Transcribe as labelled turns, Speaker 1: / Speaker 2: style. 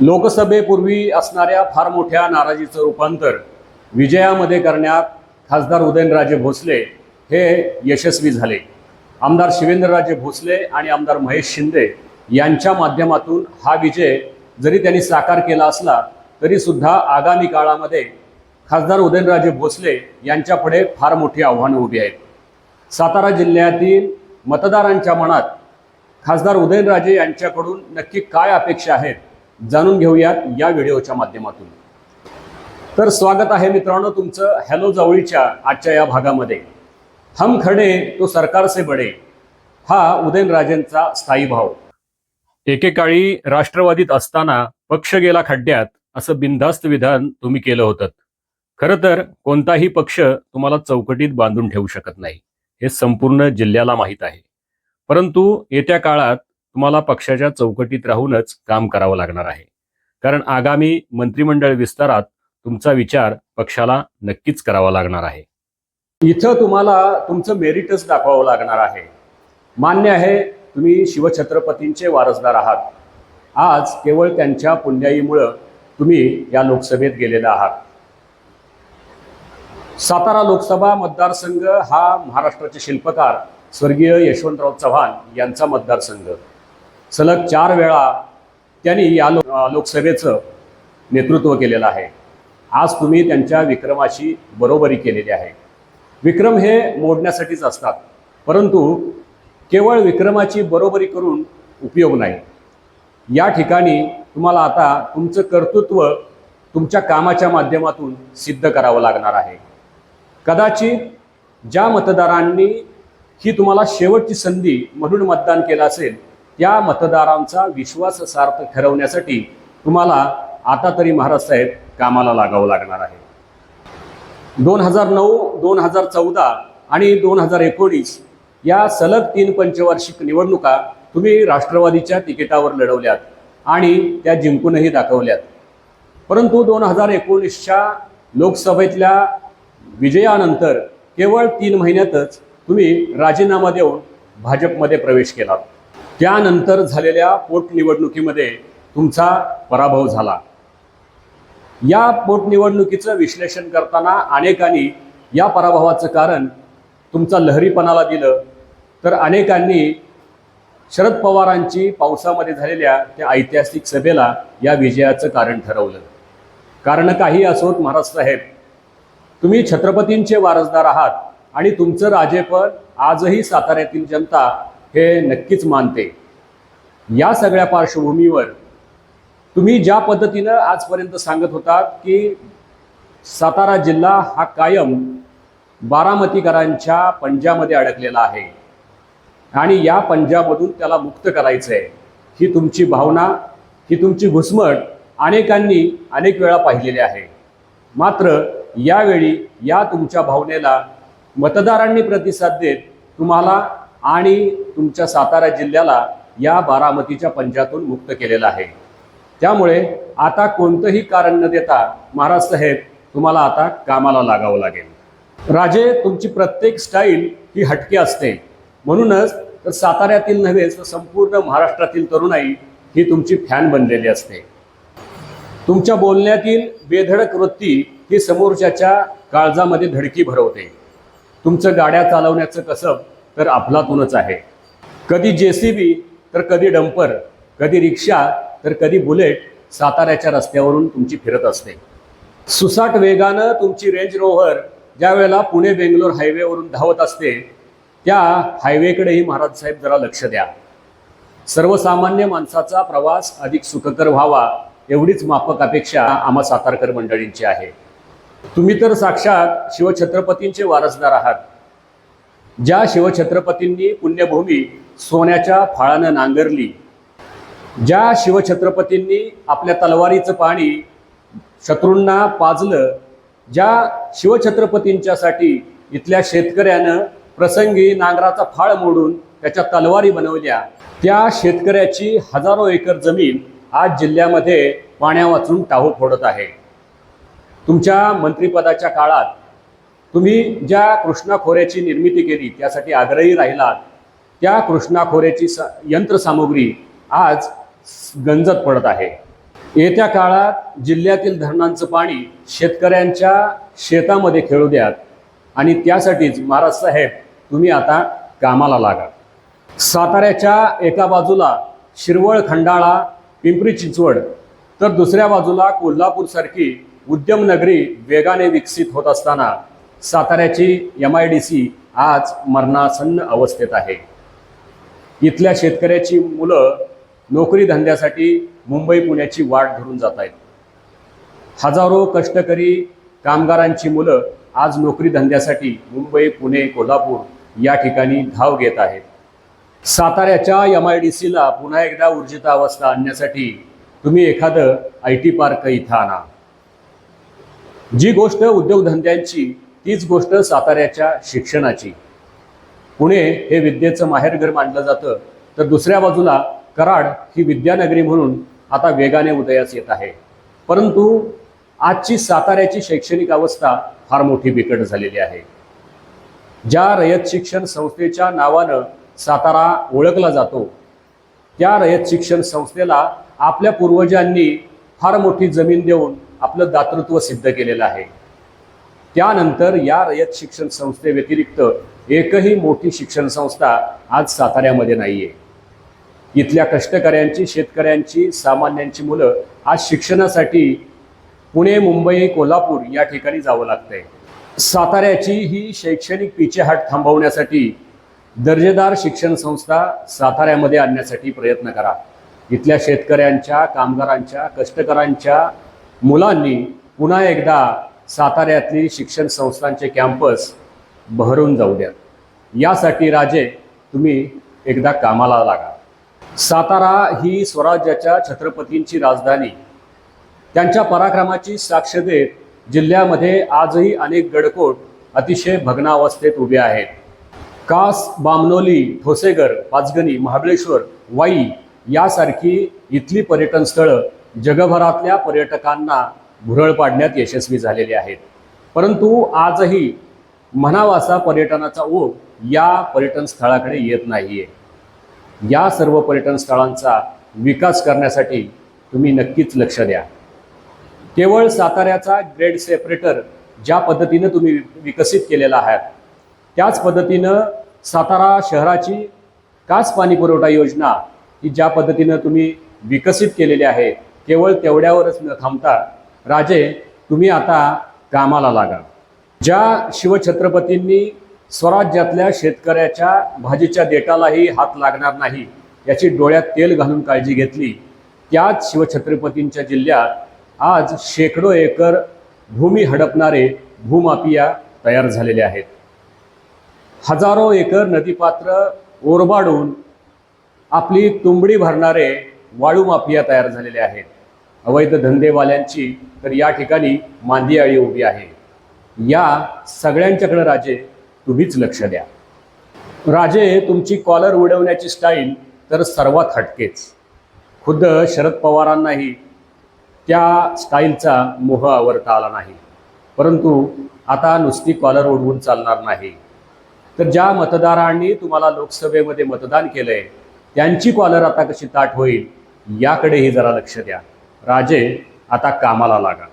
Speaker 1: लोकसभेपूर्वी असणाऱ्या फार मोठ्या नाराजीचं रूपांतर विजयामध्ये करण्यात खासदार उदयनराजे भोसले हे यशस्वी झाले. आमदार शिवेंद्रराजे भोसले आणि आमदार महेश शिंदे यांच्या माध्यमातून हा विजय जरी त्यांनी साकार केला असला तरीसुद्धा आगामी काळामध्ये खासदार उदयनराजे भोसले यांच्यापुढे फार मोठी आव्हानं उभी आहेत. सातारा जिल्ह्यातील मतदारांच्या मनात खासदार उदयनराजे यांच्याकडून नक्की काय अपेक्षा आहेत? जाणून घेऊयात या व्हिडिओच्या माध्यमातून. तर स्वागत आहे मित्रांनो तुमचं हॅलो जवळीच्या आजच्या या भागामध्ये. हम खडे तो सरकार से बडे. हा उदयनराजेंचा स्थायी भाव एकेकाळी राष्ट्रवादीत असताना पक्ष गेला खड्ड्यात असं बिनधास्त विधान तुम्ही केलं होतं. खरं तर कोणताही पक्ष तुम्हाला चौकटीत बांधून ठेवू शकत नाही. हे संपूर्ण जिल्ह्याला माहीत आहे. परंतु येत्या काळात तुम्हाला पक्षाच्या चौकटीत राहूनच काम करावं लागणार आहे. कारण आगामी मंत्रिमंडळ विस्तारात तुमचा विचार पक्षाला नक्कीच करावा लागणार आहे. इथं तुम्हाला तुमचं मेरिटच दाखवावं लागणार आहे. मान्य आहे तुम्ही शिवछत्रपतींचे वारसदार आहात. आज केवळ त्यांच्या पुण्याईमुळं तुम्ही या लोकसभेत गेलेला आहात. सातारा लोकसभा मतदारसंघ हा महाराष्ट्राचे शिल्पकार स्वर्गीय यशवंतराव चव्हाण यांचा मतदारसंघ. सलग चार वेळा त्यांनी या लो लोकसभेचं नेतृत्व केलेलं आहे. आज तुम्ही त्यांच्या विक्रमाशी बरोबरी केलेली आहे. विक्रम हे मोडण्यासाठीच असतात परंतु केवळ विक्रमाची बरोबरी करून उपयोग नाही. या ठिकाणी तुम्हाला आता तुमचं कर्तृत्व तुमच्या कामाच्या माध्यमातून सिद्ध करावं लागणार आहे. कदाचित ज्या मतदारांनी ही तुम्हाला शेवटची संधी म्हणून मतदान केलं असेल त्या मतदारांचा विश्वास सार्थ ठरवण्यासाठी तुम्हाला आता तरी महाराज साहेब कामाला लागावं लागणार आहे. दोन हजार नऊ दोन हजार चौदा आणि दोन हजार एकोणीस या सलग तीन पंचवार्षिक निवडणुका तुम्ही राष्ट्रवादीच्या तिकिटावर लढवल्यात आणि त्या जिंकूनही दाखवल्यात. परंतु दोन हजार एकोणीसच्या लोकसभेतल्या विजयानंतर केवळ तीन महिन्यातच तुम्ही राजीनामा देऊन भाजपमध्ये प्रवेश केलात. त्यानंतर झालेल्या पोटनिवडणुकीमध्ये तुमचा पराभव झाला. या पोटनिवडणुकीचं विश्लेषण करताना अनेकांनी या पराभवाचं कारण तुमचा लहरीपणाला दिलं. तर अनेकांनी शरद पवारांची पावसामध्ये झालेल्या त्या ऐतिहासिक सभेला या विजयाचं कारण ठरवलं. कारण काही असोत महाराज साहेब तुम्ही छत्रपतींचे वारसदार आहात आणि तुमचं राजेपण आजही साताऱ्यातील जनता हे नक्कीच मानते. या सगळ्या पार्श्वभूमीवर तुम्ही ज्या पद्धतीनं आजपर्यंत सांगत होतात की सातारा जिल्हा हा कायम बारामतीकरांच्या पंजामध्ये अडकलेला आहे आणि या पंजामधून त्याला मुक्त करायचं आहे ही तुमची भावना ही तुमची घुसमट अनेकांनी अनेक वेळा पाहिलेली आहे. मात्र यावेळी या तुमच्या भावनेला मतदारांनी प्रतिसाद देत तुम्हाला आणि तुमच्या सातारा जिल्ह्याला या बारामतीच्या पंजातून मुक्त केलेलं आहे. त्यामुळे आता कोणतंही कारण न देता महाराज साहेब तुम्हाला आता कामाला लागावं लागेल. राजे तुमची प्रत्येक स्टाईल ही हटके असते. म्हणूनच तर साताऱ्यातील नव्हे तर संपूर्ण महाराष्ट्रातील तरुणाई ही तुमची फॅन बनलेली असते. तुमच्या बोलण्यातील बेधडक वृत्ती ही समोरच्याच्या काळजामध्ये धडकी भरवते. तुमचं गाड्या चालवण्याचं कसब तर अफलातूनच आहे. कधी जे सी बी तर कधी डंपर कधी रिक्षा तर कधी बुलेट साताऱ्याच्या रस्त्यावरून तुमची फिरत असते. सुसाट वेगानं तुमची रेंज रोव्हर ज्या वेळेला पुणे बेंगलोर हायवेवरून धावत असते त्या हायवेकडेही महाराज साहेब जरा लक्ष द्या. सर्वसामान्य माणसाचा प्रवास अधिक सुखकर व्हावा एवढीच माफक अपेक्षा आम्हा सातारकर मंडळींची आहे. तुम्ही तर साक्षात शिवछत्रपतींचे वारसदार आहात. ज्या शिवछत्रपतींनी पुण्यभूमी सोन्याच्या फाळानं नांगरली ज्या शिवछत्रपतींनी आपल्या तलवारीचं पाणी शत्रूंना पाजलं ज्या शिवछत्रपतींच्यासाठी इथल्या शेतकऱ्यानं प्रसंगी नांगराचा फाळ मोडून त्याच्या तलवारी बनवल्या त्या शेतकऱ्याची हजारो एकर जमीन आज जिल्ह्यामध्ये पाण्या वाचून टाहू फोडत आहे. तुमच्या मंत्रिपदाच्या काळात तुम्ही ज्या कृष्णा खोऱ्याची निर्मिती केली त्यासाठी आग्रही राहिलात त्या कृष्णा खोऱ्याची स यंत्रसामुग्री आज गंजत पडत आहे. येत्या काळात जिल्ह्यातील धरणांचं पाणी शेतकऱ्यांच्या शेतामध्ये खेळू द्यात आणि त्यासाठीच महाराज साहेब तुम्ही आता कामाला लागा. साताऱ्याच्या एका बाजूला शिरवळ खंडाळा पिंपरी चिंचवड तर दुसऱ्या बाजूला कोल्हापूरसारखी उद्यमनगरी वेगाने विकसित होत असताना साताऱ्याची एम आय डी सी आज मरणासन्न अवस्थेत आहे. इथल्या शेतकऱ्याची मुलं नोकरी धंद्यासाठी मुंबई पुण्याची वाट धरून जात आहेत. हजारो कष्टकरी कामगारांची मुलं आज नोकरी धंद्यासाठी मुंबई पुणे कोल्हापूर या ठिकाणी धाव घेत आहेत. साताऱ्याच्या एम आय डी सीला पुन्हा एकदा ऊर्जित अवस्था आणण्यासाठी तुम्ही एखादं आय टी पार्क इथं आणा. जी गोष्ट उद्योगधंद्यांची तीच गोष्ट साताऱ्याच्या शिक्षणाची. पुणे हे विद्येचं माहेरघर मानलं जातं तर दुसऱ्या बाजूला कराड ही विद्यानगरी म्हणून आता वेगाने उदयास येत आहे. परंतु आजची साताऱ्याची शैक्षणिक अवस्था फार मोठी बिकट झालेली आहे. ज्या रयत शिक्षण संस्थेच्या नावानं सातारा ओळखला जातो त्या रयत शिक्षण संस्थेला आपल्या पूर्वजांनी फार मोठी जमीन देऊन आपलं दातृत्व सिद्ध केलेलं आहे. त्यानंतर या रयत शिक्षण संस्थेव्यतिरिक्त एकही मोठी शिक्षण संस्था आज साताऱ्यामध्ये नाही आहे इथल्या कष्टकऱ्यांची शेतकऱ्यांची सामान्यांची मुलं आज शिक्षणासाठी पुणे मुंबई कोल्हापूर या ठिकाणी जावं लागतंय. साताऱ्याची ही शैक्षणिक पिछेहाट थांबवण्यासाठी दर्जेदार शिक्षण संस्था साताऱ्यामध्ये आणण्यासाठी प्रयत्न करा. इथल्या शेतकऱ्यांच्या कामगारांच्या कष्टकऱ्यांच्या मुलांनी पुन्हा एकदा साताऱ्यातली शिक्षण संस्थांचे कॅम्पस बहरून जाऊ द्या. यासाठी राजे तुम्ही एकदा कामाला लागा. सातारा ही स्वराज्याच्या छत्रपतींची राजधानी. त्यांच्या पराक्रमाची साक्ष देत जिल्ह्यामध्ये आजही अनेक गडकोट अतिशय भग्नावस्थेत उभे आहेत. कास बामनोली ठोसेगर पाचगणी महाबळेश्वर वाई यासारखी इथली पर्यटन स्थळं जगभरातल्या पर्यटकांना भुरळ पाडण्यात यशस्वी झालेले आहेत. परंतु आजही म्हणावासा पर्यटनाचा ओघ या पर्यटन स्थळाकडे येत नाही आहे या सर्व पर्यटन स्थळांचा विकास करण्यासाठी तुम्ही नक्कीच लक्ष द्या. केवळ साताऱ्याचा ग्रेड सेपरेटर ज्या पद्धतीनं तुम्ही विकसित केलेला आहात त्याच पद्धतीनं सातारा शहराची कास पाणी पुरवठा योजना ही ज्या पद्धतीनं तुम्ही विकसित केलेली आहे केवळ तेवढ्यावरच न थांबता राजे तुम्ही आता कामाला लागा. ज्या शिवछत्रपतींनी स्वराज्यातल्या शेतकऱ्याच्या भाजीच्या देटालाही हात लागणार नाही याची डोळ्यात तेल घालून काळजी घेतली त्याच शिवछत्रपतींच्या जिल्ह्यात आज शेकडो एकर भूमी हडपणारे भूमाफिया तयार झालेले आहेत. हजारो एकर नदीपात्र ओरबाडून आपली तुंबडी भरणारे वाळू माफिया तयार झालेले आहेत. अवैध धंदेवाल्यांची तर या ठिकाणी मांदी आळी उभी आहे. या सगळ्यांच्याकडे राजे तुम्हीच लक्ष द्या. राजे तुमची कॉलर उडवण्याची स्टाईल तर सर्वात हटकेच. खुद्द शरद पवारांनाही त्या स्टाईलचा मोह आवरता आला नाही. परंतु आता नुसती कॉलर उडवून चालणार नाही. तर ज्या मतदारांनी तुम्हाला लोकसभेमध्ये मतदान केलंय त्यांची कॉलर आता कशी ताट होईल याकडेही जरा लक्ष द्या. राजे आता कामाला लागा.